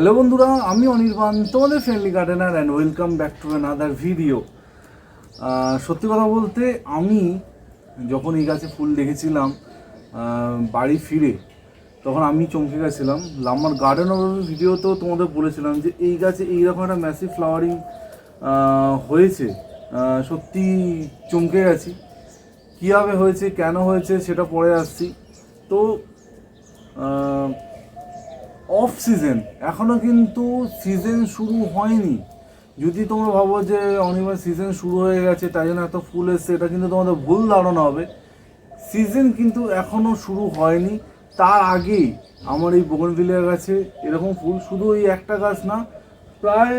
Hello বন্ধুরা, আমি অনির্বাণ, তোমাদের friendly gardener and welcome back to another video সত্যি কথা বলতে, আমি যখন এই গাছে ফুল দেখেছিলাম বাড়ি ফিরে, তখন আমি চমকে গেছিলাম। আমার গার্ডেন অফ ভিডিওতেও তোমাদের বলেছিলাম যে এই গাছে এইরকম একটা ম্যাসিভ ফ্লাওয়ারিং হয়েছে। সত্যি চমকে গেছি। কীভাবে হয়েছে, কেন হয়েছে, সেটা পরে আসছি। তো অফ সিজন এখনও কিন্তু সিজন শুরু হয়নি। যদি তোমরা ভাবো যে অনিবার সিজন শুরু হয়ে গেছে, তাই জন্য এত ফুল এসছে, এটা কিন্তু তোমাদের ভুল ধারণা হবে। সিজন কিন্তু এখনও শুরু হয়নি। তার আগেই আমার এই বগনভিলিয়া গাছে এরকম ফুল, শুধু এই একটা গাছ না, প্রায়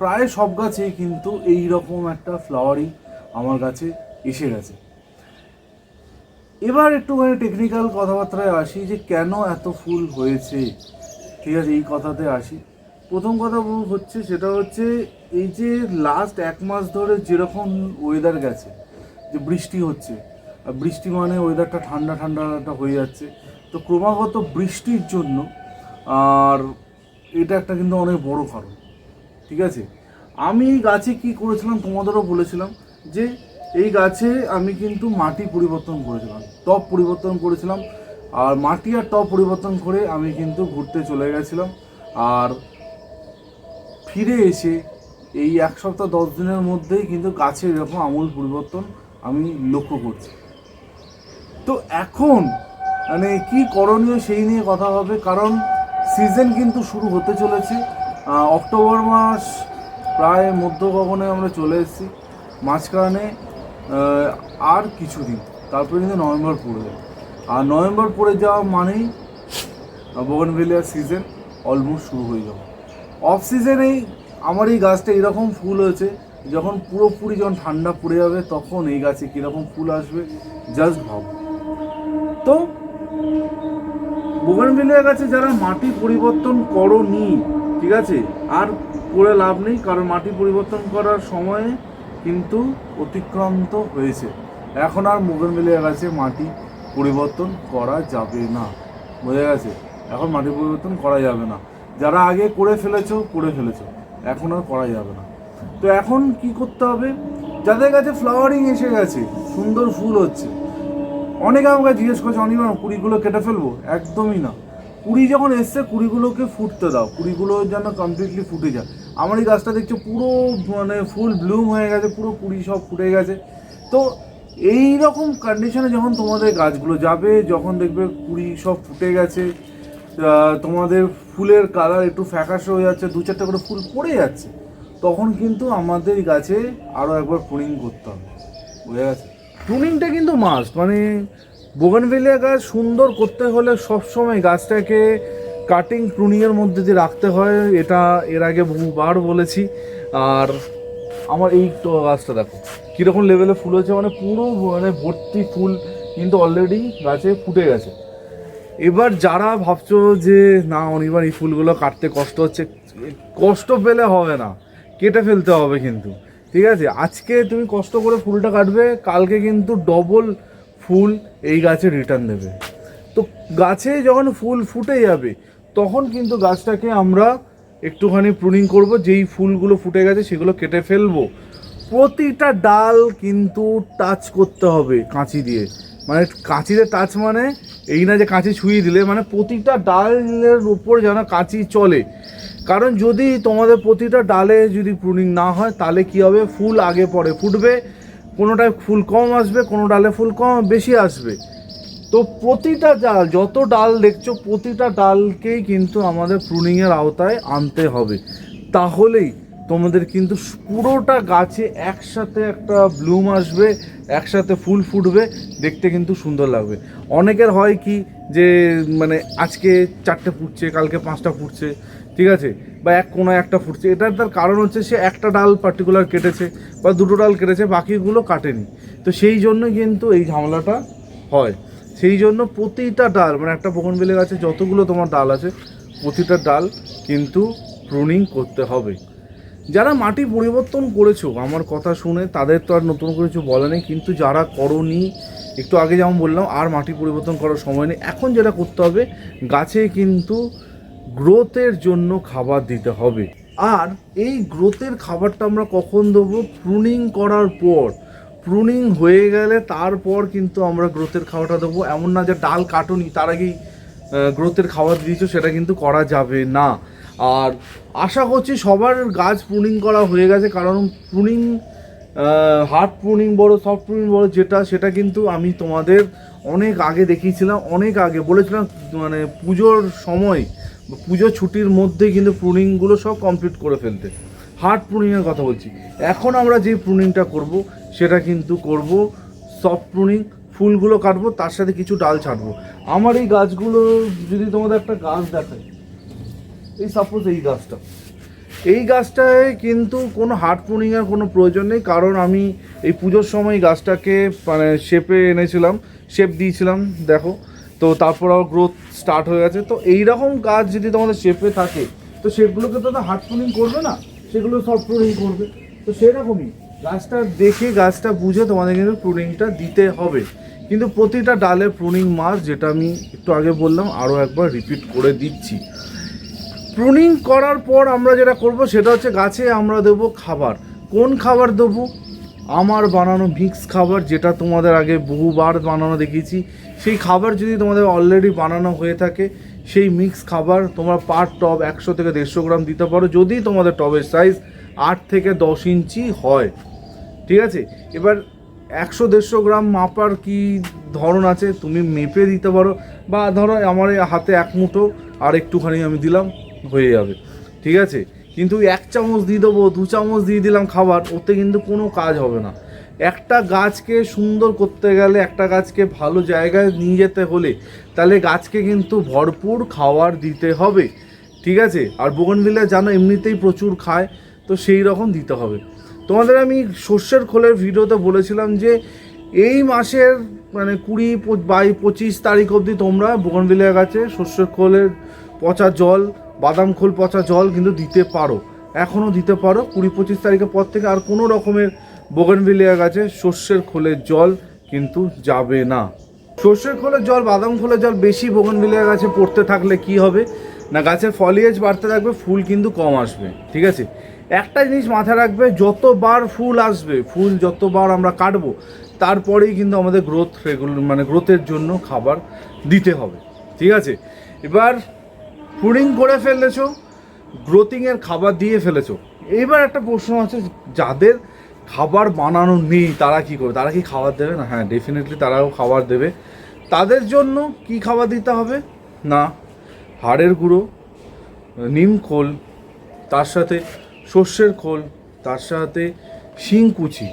প্রায় সব গাছেই কিন্তু এই রকম একটা ফ্লাওয়ারিং আমার কাছে এসে গেছে। এবার একটুখানি টেকনিক্যাল কথাবার্তায় আসি যে কেন এত ফুল হয়েছে? ঠিক আছে, এই কথাতে আসি। প্রথম কথা হচ্ছে সেটা হচ্ছে এই যে লাস্ট এক মাস ধরে যেরকম ওয়েদার গেছে, যে বৃষ্টি হচ্ছে, আর বৃষ্টি মানে ওয়েদারটা ঠান্ডা ঠান্ডাটা হয়ে যাচ্ছে, তো ক্রমাগত বৃষ্টির জন্য, আর এটা একটা কিন্তু অনেক বড় কারণ, ঠিক আছে? আমি এই গাছে কি করেছিলাম, তোমাদেরও বলেছিলাম যে এই গাছে আমি কিন্তু মাটি পরিবর্তন করেছিলাম টপ পরিবর্তন করেছিলাম, আর মাটি আর টপ পরিবর্তন করে আমি কিন্তু ঘুরতে চলে গেছিলাম, আর ফিরে এসে এই এক সপ্তাহ দশ দিনের মধ্যেই কিন্তু গাছের এরকম আমূল পরিবর্তন আমি লক্ষ্য করছি। তো এখন মানে কি করণীয় সেই নিয়ে কথা হবে, কারণ সিজন কিন্তু শুরু হতে চলেছে অক্টোবর মাস প্রায় মধ্য গগনে আমরা চলে এসেছি, মাঝখানে আর কিছুদিন। তারপরে কিন্তু নভেম্বর পড়ে যাবে আর নভেম্বর পড়ে যাওয়া মানেই বগনভেলিয়ার সিজন অলমোস্ট শুরু হয়ে যাবে। অফ সিজনেই আমার এই গাছটা এরকম ফুল হয়েছে, যখন পুরোপুরি যখন ঠান্ডা পড়ে যাবে তখন এই গাছে কীরকম ফুল আসবে জাস্ট ভাবো। তো বোগানভিলিয়া গাছে যারা মাটি পরিবর্তন করনি, ঠিক আছে? আর করে লাভ নেই, কারণ মাটি পরিবর্তন করার সময়ে কিন্তু অতিক্রান্ত হয়েছে। এখন আর বোগানভিলিয়া গেছে, মাটি পরিবর্তন করা যাবে না। বোঝা গেছে? এখন মাটি পরিবর্তন করা যাবে না। যারা আগে করে ফেলেছো করে ফেলেছো। এখন আর করা যাবে না। তো এখন কি করতে হবে? যাদের কাছে ফ্লাওয়ারিং এসে গেছে, সুন্দর ফুল হচ্ছে, অনেকে আমাকে জিজ্ঞেস করছে, অনিমা, কুড়িগুলো কেটে ফেলব? একদমই না। কুড়ি যখন এসছে, কুড়িগুলোকে ফুটতে দাও। কুড়িগুলো যেন কমপ্লিটলি ফুটে যায়। আমার এই গাছটা দেখছ পুরো মানে ফুল ব্লুম হয়ে গেছে, পুরো কুড়ি সব ফুটে গেছে। তো এই রকম কন্ডিশনে যখন তোমাদের গাছগুলো যাবে, যখন দেখবে কুড়ি সব ফুটে গেছে তোমাদের ফুলের কালার একটু ফ্যাকাশে হয়ে যাচ্ছে, দু চারটে করে ফুল পড়ে যাচ্ছে, তখন কিন্তু আমাদের গাছে আরও একবার প্রুনিং করতে হবে। বুঝে গেছে? প্রুনিংটা কিন্তু মাস্ট মানে বোগানভেলিয়া গাছ সুন্দর করতে হলে সবসময় গাছটাকে কাটিং প্রুনিংয়ের মধ্যে দিয়ে রাখতে হয়, এটা এর আগে বহুবার বলেছি। আর আমার এই গাছটা দেখো, কীরকম লেভেলে ফুল হয়েছে মানে পুরো মানে ভর্তি ফুল কিন্তু অলরেডি গাছে ফুটে গেছে। এবার যারা ভাবছ যে, না, অনিবার এই ফুলগুলো কাটতে কষ্ট হচ্ছে কষ্ট পেলে হবে না, কেটে ফেলতে হবে কিন্তু। ঠিক আছে? আজকে তুমি কষ্ট করে ফুলটা কাটবে, কালকে কিন্তু ডবল ফুল এই গাছে রিটার্ন দেবে। তো গাছে যখন ফুল ফুটে যাবে তখন কিন্তু গাছটাকে আমরা একটুখানি প্রুনিং করব, যেই ফুলগুলো ফুটে গেছে সেগুলো কেটে ফেলব। প্রতিটা ডাল কিন্তু টাচ করতে হবে কাঁচি দিয়ে। মানে কাঁচিতে টাচ মানে এই না যে কাঁচি ছুঁয়ে দিলে মানে প্রতিটা ডালের উপর যেন কাঁচি চলে। কারণ যদি তোমাদের প্রতিটা ডালে যদি প্রুনিং না হয়, তাহলে কি হবে? ফুল আগে পরে ফুটবে, কোনোটায় ফুল কম আসবে, কোনো ডালে ফুল কম, বেশি আসবে। তো প্রতিটা ডাল, যত ডাল দেখছ, প্রতিটা ডালকেই কিন্তু আমাদের প্রুনিংয়ের আওতায় আনতে হবে। তাহলেই তোমাদের কিন্তু পুরোটা গাছে একসাথে একটা ব্লুম আসবে, একসাথে ফুল ফুটবে, দেখতে কিন্তু সুন্দর লাগবে। অনেকের হয় কি যে মানে আজকে চারটে ফুটছে, কালকে পাঁচটা ফুটছে, ঠিক আছে? বা এক কোনো একটা ফুটছে। এটার তার কারণ হচ্ছে সে একটা ডাল পার্টিকুলার কেটেছে বা দুটো ডাল কেটেছে, বাকিগুলো কাটেনি। তো সেই জন্য কিন্তু এই ঝামেলাটা হয়। সেই জন্য প্রতিটা ডাল মানে একটা বগনবেলে গাছে যতগুলো তোমার ডাল আছে, প্রতিটা ডাল কিন্তু প্রুনিং করতে হবে। যারা মাটি পরিবর্তন করেছ, আমার কথা শুনে, তাদের তো আর নতুন করে কিছু বলে নেই, কিন্তু যারা করনি, একটু আগে যেমন বললাম, আর মাটি পরিবর্তন করার সময় নেই, এখন যেটা করতে হবে, গাছে কিন্তু গ্রোথের জন্য খাবার দিতে হবে। আর এই গ্রোথের খাবারটা আমরা কখন দেবো? প্রুনিং করার পর। প্রুনিং হয়ে গেলে তারপর কিন্তু আমরা গ্রোথের খাবারটা দেবো। এমন না যে ডাল কাটুনি, তার আগেই গ্রোথের খাবার দিয়েছ, সেটা কিন্তু করা যাবে না। আর আশা করছি সবার গাছ প্রুনিং করা হয়ে গেছে, কারণ প্রুনিং হার্ড প্রুনিং বড় সফট প্রুনিং বড় যেটা, সেটা কিন্তু আমি তোমাদের অনেক আগে দেখিয়েছিলাম, অনেক আগে বলেছিলাম মানে পুজোর সময় পুজো ছুটির মধ্যে কিন্তু প্রুনিংগুলো সব কমপ্লিট করে ফেলতে। হার্ড প্রুনিংয়ের কথা বলছি। এখন আমরা যে প্রুনিংটা করব সেটা কিন্তু করব সফট প্রুনিং ফুলগুলো কাটবো, তার সাথে কিছু ডাল ছাড়বো আমার এই গাছগুলো, যদি তোমাদের একটা গাছ দেখায় এই সাপোজ এই গাছটা। এই গাছটায় কিন্তু কোনো হার্ড প্রুনিংয়ের কোনো প্রয়োজন নেই, কারণ আমি এই পুজোর সময় গাছটাকে মানে শেপে এনেছিলাম শেপ দিয়েছিলাম, দেখো। তো তারপর আবার গ্রোথ স্টার্ট হয়ে গেছে। তো এই রকম গাছ যদি তোমাদের শেপে থাকে, তো সেগুলোকে তো হার্ড প্রুনিং করবে না, সেগুলো সফট প্রুনিং করবে। তো সেরকমই। গাছটা দেখে গাছটা বুঝে তোমাদের কিন্তু প্রুনিংটা দিতে হবে। কিন্তু প্রতিটা ডালে প্রুনিং মাস, যেটা আমি একটু আগে বললাম আরও একবার রিপিট করে দিচ্ছি। প্রুনিং করার পর আমরা যেটা করব, সেটা হচ্ছে গাছে আমরা দেবো খাবার। কোন খাবার দেবো? আমার বানানো মিক্স খাবার, যেটা তোমাদের আগে বহুবার বানানো দেখিয়েছি। সেই খাবার যদি তোমাদের অলরেডি বানানো হয়ে থাকে, সেই মিক্স খাবার তোমরা পার টব একশো থেকে দেড়শো গ্রাম দিতে পারো। যদি তোমাদের টবের সাইজ আট থেকে দশ ইঞ্চি হয়। ঠিক আছে? এবার একশো দেড়শো গ্রাম মাপার কি ধরন আছে? তুমি মেপে দিতে পারো। বা ধরো আমার হাতে এক মুঠো আর একটুখানি আমি দিলাম, হয়ে যাবে। ঠিক আছে? কিন্তু এক চামচ দিয়ে দেবো, দু চামচ দিয়ে দিলাম খাবার, ওতে কিন্তু কোনো কাজ হবে না। একটা গাছকে সুন্দর করতে গেলে, একটা গাছকে ভালো জায়গায় নিয়ে যেতে হলে, তাহলে গাছকে কিন্তু ভরপুর খাবার দিতে হবে। ঠিক আছে? আর বোগনভিলা জানো, এমনিতেই প্রচুর খায়, তো সেই রকম দিতে হবে। তোমাদের আমি শস্যের খোলের ভিডিওতে বলেছিলাম যে এই মাসের মানে কুড়ি বাই পঁচিশ তারিখ অবধি তোমরা বোগনভিলিয়া গাছে শস্যের খোলের পচা জল, বাদাম খোল পচা জল কিন্তু দিতে পারো। এখনও দিতে পারো, কুড়ি পঁচিশ তারিখের পর থেকে আর কোনো রকমের বোগনভিলিয়া গাছে শস্যের খোলের জল কিন্তু যাবে না। সর্ষের খোলের জল, বাদাম খোলের জল বেশি বোগনভিলিয়া গাছে, পড়তে থাকলে কি হবে? না, গাছের ফলিয়েজ বাড়তে থাকবে, ফুল কিন্তু কম আসবে, ঠিক আছে? একটা জিনিস মাথায় রাখবে, যতবার ফুল আসবে, ফুল যতবার আমরা কাটবো, তারপরেই কিন্তু আমাদের গ্রোথ রেগুলার মানে গ্রোথের জন্য খাবার দিতে হবে। ঠিক আছে? এবার প্রুনিং করে ফেলেছো গ্রোথিংয়ের খাবার দিয়ে ফেলেছো। এইবার একটা প্রশ্ন আছে, যাদের খাবার বানানো নেই, তারা কি করবে তারা কি খাবার দেবে? না হ্যাঁ ডেফিনেটলি তারাও খাবার দেবে। তাদের জন্য কি খাবার দিতে হবে? না, হাড়ের গুঁড়ো, নিম খোল, তার সাথে সর্ষের খোল, তার সাথে শিংকুচি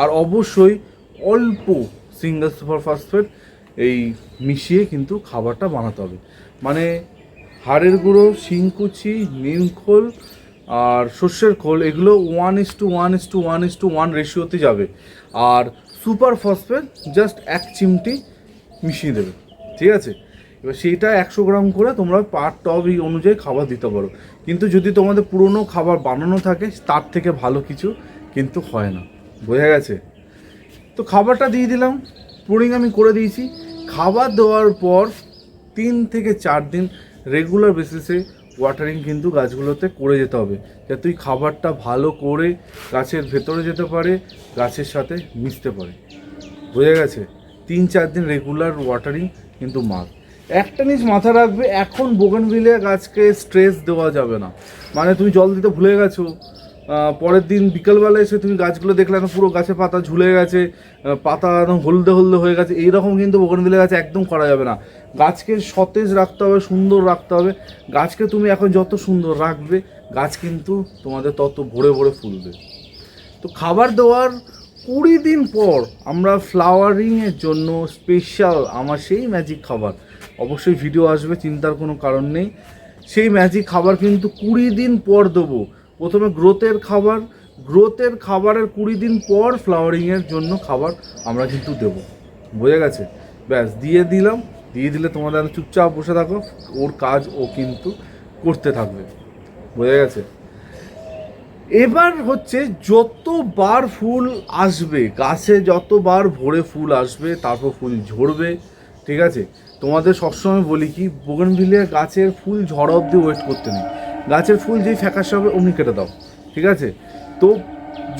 আর অবশ্যই অল্প সিঙ্গেল সুপার ফসফেট এই মিশিয়ে কিন্তু খাবারটা বানাতে হবে। মানে হাড়ের গুঁড়ো শিংকুচি নিমখোল আর সর্ষের খোল, এগুলো one is two one is two one is two one রেশিওতে যাবে। আর সুপার ফসফেট জাস্ট এক চিমটি মিশিয়ে দেবে। ঠিক আছে? এবার সেইটা একশো গ্রাম করে তোমরা পার টব এই অনুযায়ী খাবার দিতে পারো। কিন্তু যদি তোমাদের পুরনো খাবার বানানো থাকে, তার থেকে ভালো কিছু কিন্তু হয় না। বোঝা গেছে? তো খাবারটা দিয়ে দিলাম, পুডিং আমি করে দিয়েছি। খাবার দেওয়ার পর তিন থেকে চার দিন রেগুলার বেসিসে ওয়াটারিং কিন্তু গাছগুলোতে করে যেতে হবে, যাতে ওই খাবারটা ভালো করে গাছের ভেতরে যেতে পারে, গাছের সাথে মিশতে পারে। বোঝা গেছে? তিন চার দিন রেগুলার ওয়াটারিং কিন্তু মাছ একটা জিনিস মাথা রাখবে, এখন বোগনভিলিয়া গাছকে স্ট্রেস দেওয়া যাবে না। মানে তুমি জল দিতে ভুলে গেছো পরের দিন বিকেলবেলা এসে তুমি গাছগুলো দেখলে না, পুরো গাছে পাতা ঝুলে গেছে পাতা একদম হলদে হলদে হয়ে গেছে, এইরকম কিন্তু বোগনভিলিয়া গাছ একদম করা যাবে না। গাছকে সতেজ রাখতে হবে, সুন্দর রাখতে হবে। গাছকে তুমি এখন যত সুন্দর রাখবে, গাছ কিন্তু তোমাদের তত ভরে ভরে ফুলবে। তো খাবার দেওয়ার কুড়ি দিন পর আমরা ফ্লাওয়ারিংয়ের জন্য স্পেশাল আমার সেই ম্যাজিক খাবার। অবশ্যই ভিডিও আসবে, চিন্তার কোনো কারণ নেই। সেই ম্যাজিক খাবার কিন্তু কুড়ি দিন পর দেবো। প্রথমে গ্রোথের খাবার গ্রোথের খাবারের কুড়ি দিন পর ফ্লাওয়ারিংয়ের জন্য খাবার আমরা কিন্তু দেবো। বোঝা গেছে? ব্যাস, দিয়ে দিলাম। দিয়ে দিলে তোমাদের চুপচাপ বসে থাকো। ওর কাজ ও কিন্তু করতে থাকবে। বোঝা গেছে? এবার হচ্ছে যতবার ফুল আসবে, গাছে যতবার ভরে ফুল আসবে, তারপর ফুল ঝরবে, ঠিক আছে? তোমাদের সবসময় বলি কি বোগনভিলিয়া গাছের ফুল ঝড় অবধি ওয়েট করতে নেই। গাছের ফুল যেই ফ্যাকাশে হবে, অমনি কেটে দাও। ঠিক আছে? তো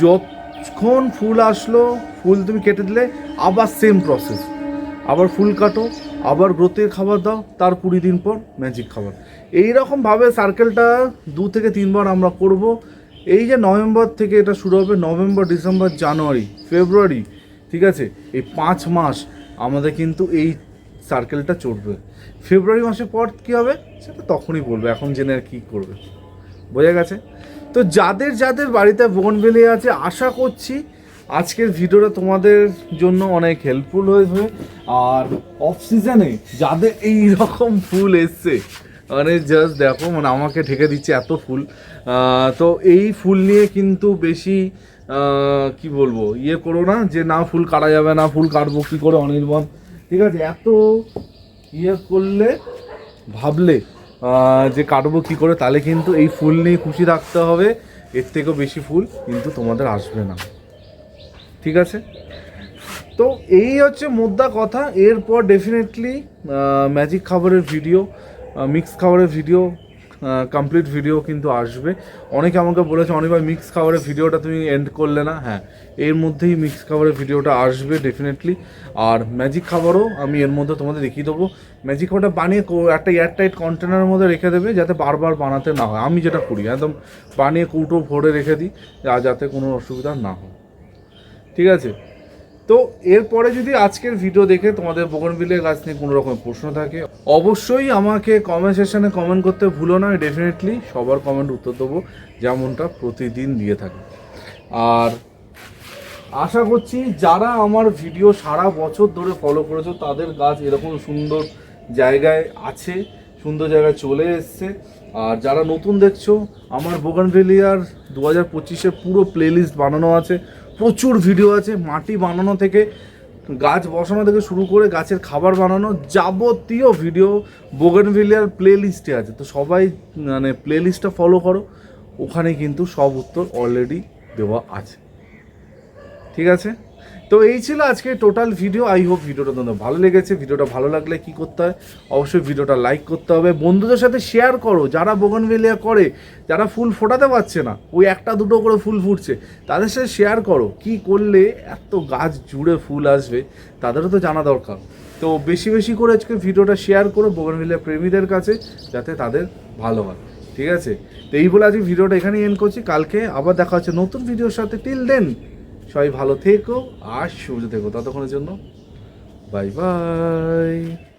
যতক্ষণ ফুল আসলো, ফুল তুমি কেটে দিলে, আবার সেম প্রসেস আবার ফুল কাটো, আবার গ্রোথের খাবার দাও, তার কুড়ি দিন পর ম্যাজিক খাবার। এই রকমভাবে সার্কেলটা দু থেকে তিনবার আমরা করব। এই যে নভেম্বর থেকে এটা শুরু হবে, নভেম্বর, ডিসেম্বর, জানুয়ারি, ফেব্রুয়ারি, ঠিক আছে? এই পাঁচ মাস আমাদের কিন্তু এই সার্কেলটা চড়বে। ফেব্রুয়ারি মাসের পর কী হবে? সেটা তখনই বলবে, এখন জেনে আর কী করবে। বোঝা গেছে? তো যাদের যাদের বাড়িতে বোনবেলি আছে, আশা করছি আজকের ভিডিওটা তোমাদের জন্য অনেক হেল্পফুল হয়েছে আর অফ সিজনে যাদের এই রকম ফুল এসছে মানে জাস্ট দেখো মানে আমাকে ঠেকে দিচ্ছে এত ফুল। তো এই ফুল নিয়ে কিন্তু বেশি কি বলব ইয়ে করো না যে না ফুল কাটা যাবে, না ফুল কাটবো, কী করে অনির্বাণ? ঠিক আছে, এত ইয়ে করলে, ভাবলে যে কাটবো কী করে, তাহলে কিন্তু এই ফুল নিয়ে খুশি রাখতে হবে। এর থেকেও বেশি ফুল কিন্তু তোমাদের আসবে না। ঠিক আছে? তো এই হচ্ছে মোদ্দা কথা। এরপর ডেফিনেটলি ম্যাজিক খাবারের ভিডিও মিক্স খাবারের ভিডিও কমপ্লিট ভিডিও কিন্তু আসবে। অনেকে আমাকে বলেছে, অনেক মিক্স খাবারের ভিডিওটা তুমি এন্ড করলে না। হ্যাঁ এর মধ্যেই মিক্স খাবারের ভিডিওটা আসবে ডেফিনেটলি আর ম্যাজিক খাবারও আমি এর মধ্যে তোমাদের দেখিয়ে দেবো। ম্যাজিক খাবারটা বানিয়ে একটা এয়ারটাইট কন্টেনারের মধ্যে রেখে দেবে, যাতে বারবার বানাতে না হয়। আমি যেটা করি, একদম বানিয়ে কৌটো ভরে রেখে দিই যাতে কোনো অসুবিধা না হয়। ঠিক আছে? তো এরপরে যদি আজকের ভিডিও দেখে তোমাদের বোগনভিলের গাছ নিয়ে কোনো রকম প্রশ্ন থাকে, অবশ্যই আমাকে কমেন্ট সেকশনে কমেন্ট করতে ভুলো না ডেফিনেটলি সবার কমেন্ট উত্তর দেবো, যেমনটা প্রতিদিন দিয়ে থাকি। আর আশা করছি যারা আমার ভিডিও সারা বছর ধরে ফলো করেছ, তাদের গাছ এরকম সুন্দর জায়গায় আছে, সুন্দর জায়গায় চলে এসছে। আর যারা নতুন দেখছ, আমার বোগানভেলিয়ার দু হাজার পঁচিশের পুরো প্লেলিস্ট বানানো আছে প্রচুর ভিডিও আছে, মাটি বানানো থেকে, গাছ বসানো থেকে শুরু করে গাছের খাবার বানানো যাবতীয় ভিডিও বোগেনভিলিয়ার প্লে লিস্টে আছে। তো সবাই মানে প্লে লিস্টটা ফলো করো, ওখানে কিন্তু সব উত্তর অলরেডি দেওয়া আছে। ঠিক আছে? তো এই ছিল আজকে টোটাল ভিডিও আই হোপ ভিডিওটা তোমাদের ভালো লেগেছে। ভিডিওটা ভালো লাগলে কি করতে হয়? অবশ্যই ভিডিওটা লাইক করতে হবে। বন্ধুদের সাথে শেয়ার করো। যারা বোগানভেলিয়া করে, যারা ফুল ফোটাতে পারছে না, ওই একটা দুটো করে ফুল ফুটছে, তাদের সাথে শেয়ার করো। কি করলে এত গাছ জুড়ে ফুল আসবে, তাদেরও তো জানা দরকার। তো বেশি বেশি করে আজকে ভিডিওটা শেয়ার করো বোগানভেলিয়া প্রেমীদের কাছে, যাতে তাদের ভালো হয়। ঠিক আছে? তো এই বলে আজকে ভিডিওটা এখানেই এন্ড করছি। কালকে আবার দেখা হচ্ছে নতুন ভিডিওর সাথে। টিল দেন সবাই ভালো থেকো আর সুবিধা থেকো। ততক্ষণের জন্য বাই বাই।